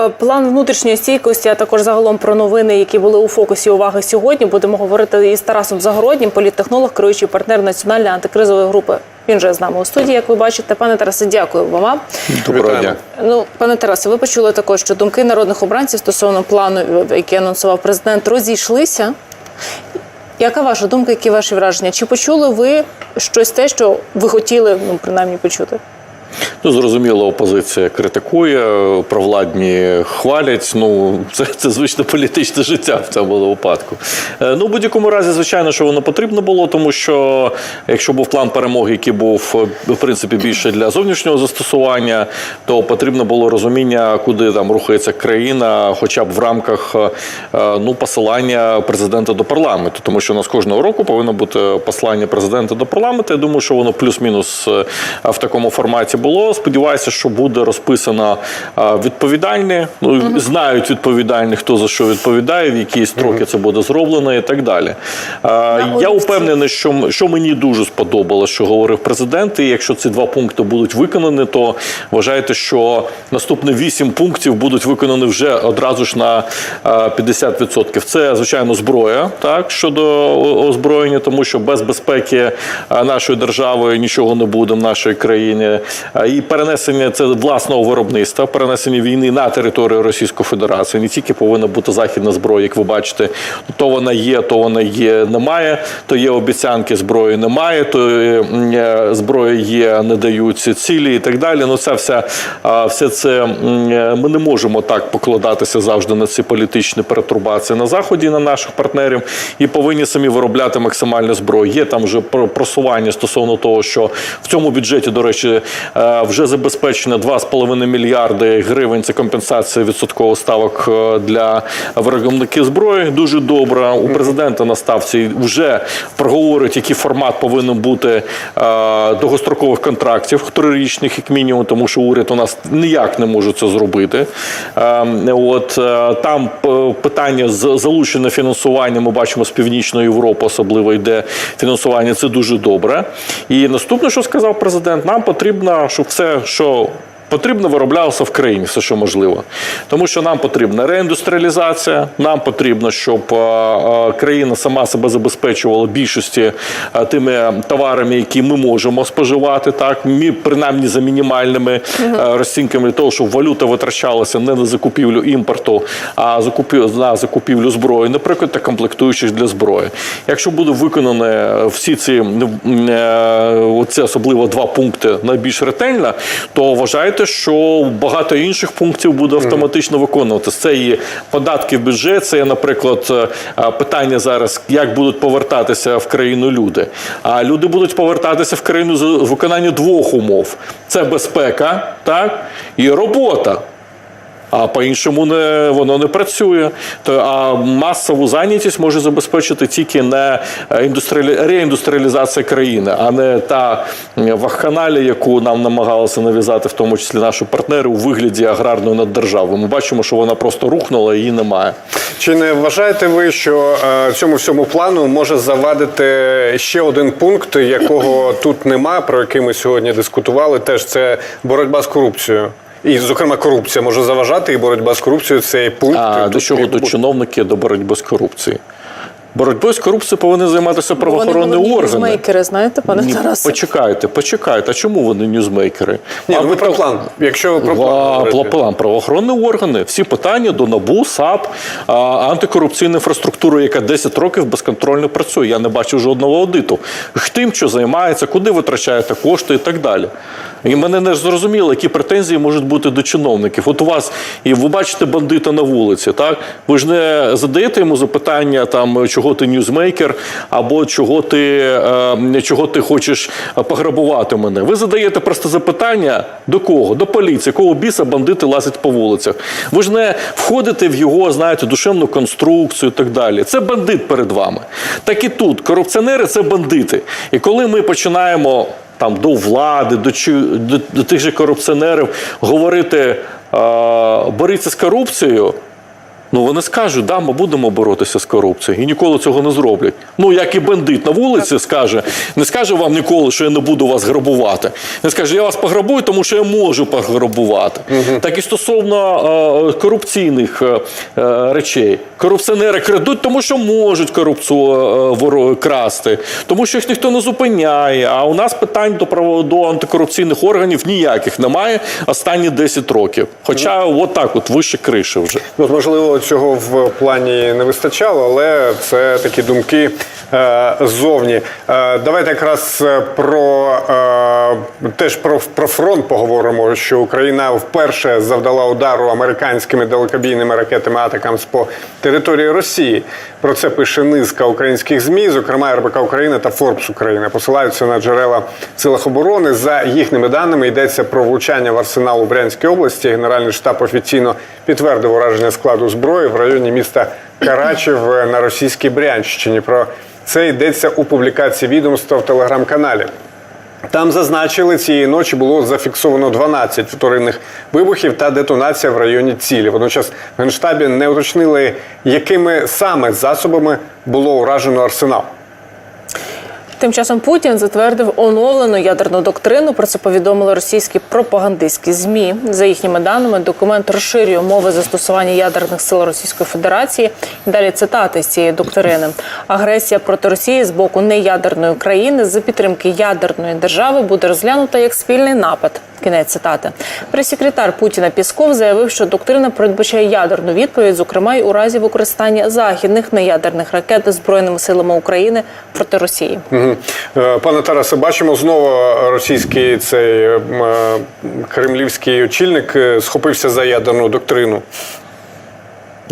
е, план внутрішньої стійкості, а також загалом про новини, які були у фокусі уваги сьогодні, будемо говорити із Тарасом Загороднім, політтехнолог, керуючий партнер національної антикризової групи. Він же з нами у студії, як ви бачите. Пане Тарасе, дякую вам. Доброго дня. Ну, пане Тарасе, ви почули також, що думки народних обранців стосовно плану, який анонсував президент, розійшлися. Яка ваша думка, які ваші враження? Чи почули ви щось те, що ви хотіли ну, принаймні почути? Ну, зрозуміло, опозиція критикує, провладні хвалять. Ну, це, це звичне політичне життя в цьому випадку. Е, Ну, в будь-якому разі, звичайно, що воно потрібно було, тому що якщо був план перемоги, який був е, в принципі більше для зовнішнього застосування, то потрібно було розуміння, куди там рухається країна, хоча б в рамках е, ну, посилання президента до парламенту, тому що у нас кожного року повинно бути послання президента до парламенту. Я думаю, що воно плюс-мінус в такому форматі було. Сподіваюся, що буде розписано е, відповідальні. Ну знають відповідальні, хто за що відповідає, в які строки це буде зроблено і так далі. Е, Я Олексій. впевнений, що, що мені дуже сподобалося, що говорив президент. І якщо ці два пункти будуть виконані, то вважайте, що наступні вісім пунктів будуть виконані вже одразу ж на е, 50%. Це звичайно зброя, так щодо озброєння, тому що без безпеки е, нашої держави нічого не буде в нашій країні. І перенесення це власного виробництва, перенесення війни на територію Російської Федерації. Не тільки повинна бути західна зброя, як ви бачите, то вона є, то вона є, немає. То є обіцянки, зброї немає, то е, е, зброї є, не дають ці цілі і так далі. Ну, це вся все це е, ми не можемо так покладатися завжди на ці політичні перетурбації на заході, на наших партнерів, і повинні самі виробляти максимальну зброю. Є там вже про- просування стосовно того, що в цьому бюджеті, до речі, вже забезпечено 2,5 мільярди гривень. Це компенсація відсоткових ставок е, для виробників зброї. Дуже добре. У президента на ставці вже проговорюють, який формат повинен бути е, довгострокових контрактів, трирічних, як мінімум, тому що уряд у нас ніяк не може це зробити. Е, От е, там питання з залучене фінансування. Ми бачимо з північної Європи, особливо йде фінансування. Це дуже добре. І наступне, що сказав президент, нам щоб все, що Потрібно вироблялося в країні все, що можливо, тому що нам потрібна реіндустріалізація. Нам потрібно, щоб е, е, країна сама себе забезпечувала більшості е, тими товарами, які ми можемо споживати, так принаймні за мінімальними розцінками для того, щоб валюта витрачалася не на закупівлю імпорту, а на закупівлю зброї, наприклад, та комплектуючих для зброї. Якщо буде виконане всі ці оце особливо два пункти найбільш ретельно, то вважайте, що багато інших пунктів буде автоматично виконуватися. Це і податки в бюджет, це, наприклад, е, питання зараз, як будуть повертатися в країну люди. А люди будуть повертатися в країну з виконання двох умов: це безпека, так і робота. А по-іншому не воно не працює. То а масову зайнятість може забезпечити тільки не е, індустріалі... реіндустріалізація країни, а не та вахханалія, яку нам намагалися нав'язати, в тому числі наші партнери у вигляді аграрної наддержави. Ми бачимо, що вона просто рухнула, її немає. Чи не вважаєте ви, що е, цьому всьому плану може завадити ще один пункт, якого тут нема, про який ми сьогодні дискутували? Теж це боротьба з корупцією. І, зокрема, корупція може заважати, і боротьба з корупцією цей пункт. А до чого тут чиновники до боротьби з корупцією? Боротьбою з корупцією повинні займатися правоохоронні Вони органи. ньюзмейкери, знаєте, пане Ні, Тарасе? почекайте, почекайте. А чому вони ньюзмейкери? Ні, А ну, ви про план. Якщо ви про план. Ва- план правоохоронні органи, всі питання до НАБУ, САП, а, антикорупційна інфраструктура, яка 10 років безконтрольно працює. Я не бачив жодного аудиту. Тим, що займається, куди витрачаєте кошти і так далі. І мене не зрозуміло, які претензії можуть бути до чиновників. От у вас, і ви бачите бандита на вулиці, так? Ви ж не задаєте йому запитання, там, чого ти ньюзмейкер, або чого ти, е, чого ти хочеш пограбувати мене. Ви задаєте просто запитання до кого? До поліції, кого біса бандити лазять по вулицях. Ви ж не входите в його, знаєте, душевну конструкцію і так далі. Це бандит перед вами. Так і тут корупціонери це бандити. І коли ми починаємо там до влади, до, до, до тих же корупціонерів говорити е, боріться з корупцією. Ну вони скажуть, да, ми будемо боротися з корупцією і ніколи цього не зроблять. Ну як і бандит на вулиці скаже, не скаже вам ніколи, що я не буду вас грабувати. Не скаже, я вас пограбую, тому що я можу пограбувати. Так і стосовно е, корупційних е, е, речей. Корупціонери крадуть, тому що можуть корупцію е, воро- красти, тому що їх ніхто не зупиняє. А у нас питань до право до антикорупційних органів ніяких немає останні 10 років. Хоча от так, от вище криші вже. Ну, можливо, цього в плані не вистачало, але це такі думки е, ззовні. Е, давайте якраз е, про теж про, про фронт поговоримо. Що Україна вперше завдала удару американськими далекобійними ракетами Атакамс по території Росії. Про це пише низка українських змі, зокрема РБК Україна та Форбс України. Посилаються на джерела силах оборони. За їхніми даними йдеться про влучання в арсенал у Брянській області. Генеральний штаб офіційно підтвердив ураження складу зброї в районі міста Карачів на російській Брянщині. Про це йдеться у публікації відомства в телеграм-каналі. Там зазначили, цієї ночі було зафіксовано 12 вторинних вибухів та детонація в районі цілі. Водночас генштабі не уточнили, якими саме засобами було уражено арсенал. Тим часом Путін затвердив оновлену ядерну доктрину. Про це повідомили російські пропагандистські змі. За їхніми даними, документ розширює умови застосування ядерних сил Російської Федерації. Далі цитати з цієї доктрини: агресія проти Росії з боку неядерної країни за підтримки ядерної держави буде розглянута як спільний напад. Кінець цитати. Прес-секретар Путіна Пісков заявив, що доктрина передбачає ядерну відповідь, зокрема й у разі використання західних неядерних ракет збройними силами України проти Росії. Е, Пане Тарасе, бачимо знову російський цей е, кремлівський очільник е, схопився за ядерну доктрину.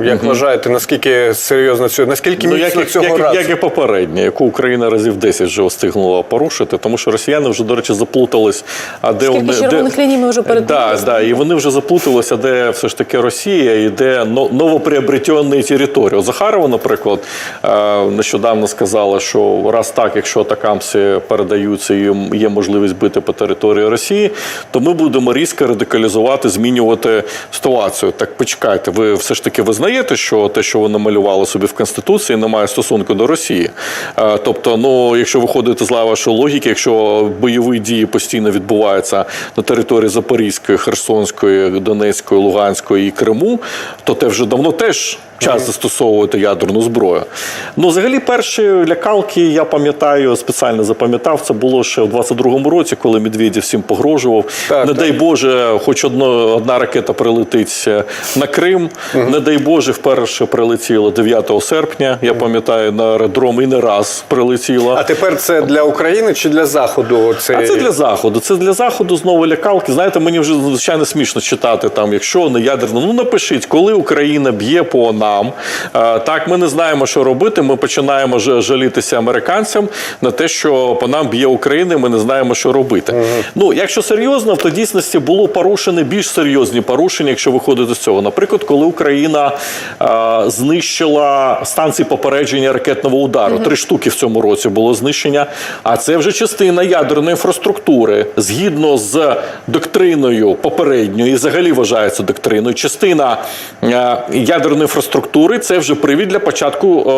Як вважаєте, наскільки серйозно цього, наскільки Ну, міцно як, цього як, разу? як і попереднє, яку Україна разів 10 вже встигнула порушити, тому що росіяни вже, до речі, заплутались. А де Скільки червоних ліній ми вже перетнули? Да, да, і вони вже заплуталися, де все ж таки Росія і де но- новоприобретені території. Захарова, наприклад, е, нещодавно сказала, що раз так, якщо атакамси передаються і є можливість бити по території Росії, то ми будемо різко радикалізувати, змінювати ситуацію. Так почекайте, ви все ж таки визнаєте, що те, що ви намалювали собі в Конституції, не має стосунку до Росії. Е, Тобто, ну, якщо виходити з вашої логіки, якщо бойові дії постійно відбуваються на території Запорізької, Херсонської, Донецької, Луганської і Криму, то те вже давно теж час застосовувати ядерну зброю. Ну, взагалі, перші лякалки, я пам'ятаю, спеціально запам'ятав, це було ще в 22-му році, коли Медведєв всім погрожував. Так, не так. дай Боже, хоч одно, одна ракета прилетить е, на Крим. Не дай Боже, вперше прилетіло 9 серпня. Я пам'ятаю, на аеродром і не раз прилетіло. А тепер це для України чи для Заходу? Це... А це для заходу. Це для заходу знову лякалки. Знаєте, мені вже звичайно смішно читати там, якщо не ядерно. Ну напишіть, коли Україна б'є по нам. е, Так, ми не знаємо, що робити. Ми починаємо жалітися американцям на те, що по нам б'є Україна. Ми не знаємо, що робити. Ну, якщо серйозно, то дійсності було порушені більш серйозні порушення, якщо виходити з цього. Наприклад, коли Україна е, знищила станції попередження ракетного удару, три штуки в цьому році було знищення. А це вже частина ядерної інфраструктури згідно з доктриною попередньою, і взагалі вважається доктриною. Частина е, ядерної інфраструктури це вже привід для початку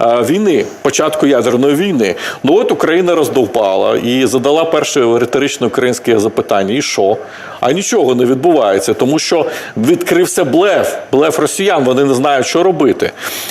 е, е, війни, початку ядерної війни. Ну от Україна роздовпала і задала перше риторичне українське запитання: і що? А нічого не відбувається, тому що відкрився блеф, блеф росіян. Вони не знають, що робити.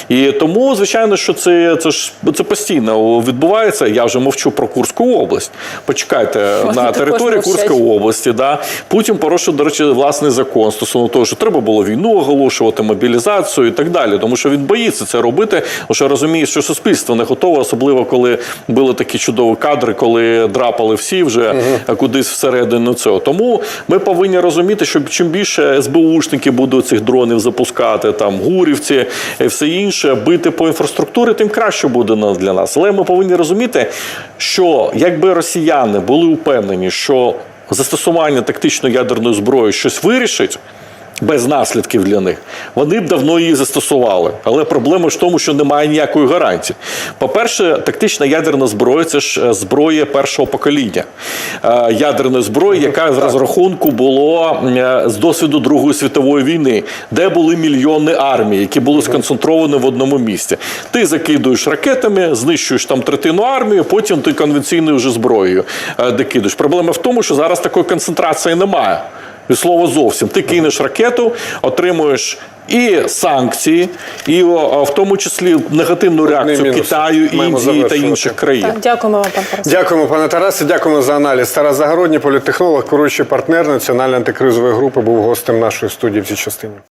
І тому, звичайно, що це, це ж це постійно відбувається. Я вже мовчу про Курську область. Почекайте Вони на території. Курської області. Да, Путін порушив, до речі, власний закон стосовно того, що треба було війну оголошувати, мобілізацію і так далі. Тому що він боїться це робити, тому що розуміє, що суспільство не готове, особливо коли були такі чудові кадри, коли драпали всі вже кудись всередину цього. Тому ми повинні розуміти, що чим більше СБУшники будуть цих дронів запускати, там гурівці і все інше, бити по інфраструктурі, тим краще буде для нас. Але ми повинні розуміти, що якби росіяни були упевнені, що застосування тактичної ядерної зброї щось вирішить. Без наслідків для них, вони б давно її застосували. Але проблема ж в тому, що немає ніякої гарантії. По-перше, тактична ядерна зброя це ж е, зброя першого покоління е, ядерної зброї, яка з розрахунку було е, з досвіду Другої світової війни, де були мільйони армій, які були сконцентровані в одному місці. Ти закидуєш ракетами, знищуєш там третину армії, потім ти конвенційною вже зброєю докидуєш. Проблема в тому, що зараз такої концентрації немає. Від слова зовсім. Ти кинеш ракету, отримуєш і санкції, і о, в тому числі негативну реакцію мінус. Китаю, Маємо Індії та інших країн. Так, дякуємо вам, пан Тарас. Дякуємо, пане Тарасе. Дякуємо за аналіз. Тарас Загородній, політтехнолог, керуючий партнер Національної антикризової групи, був гостем нашої студії в цій частині.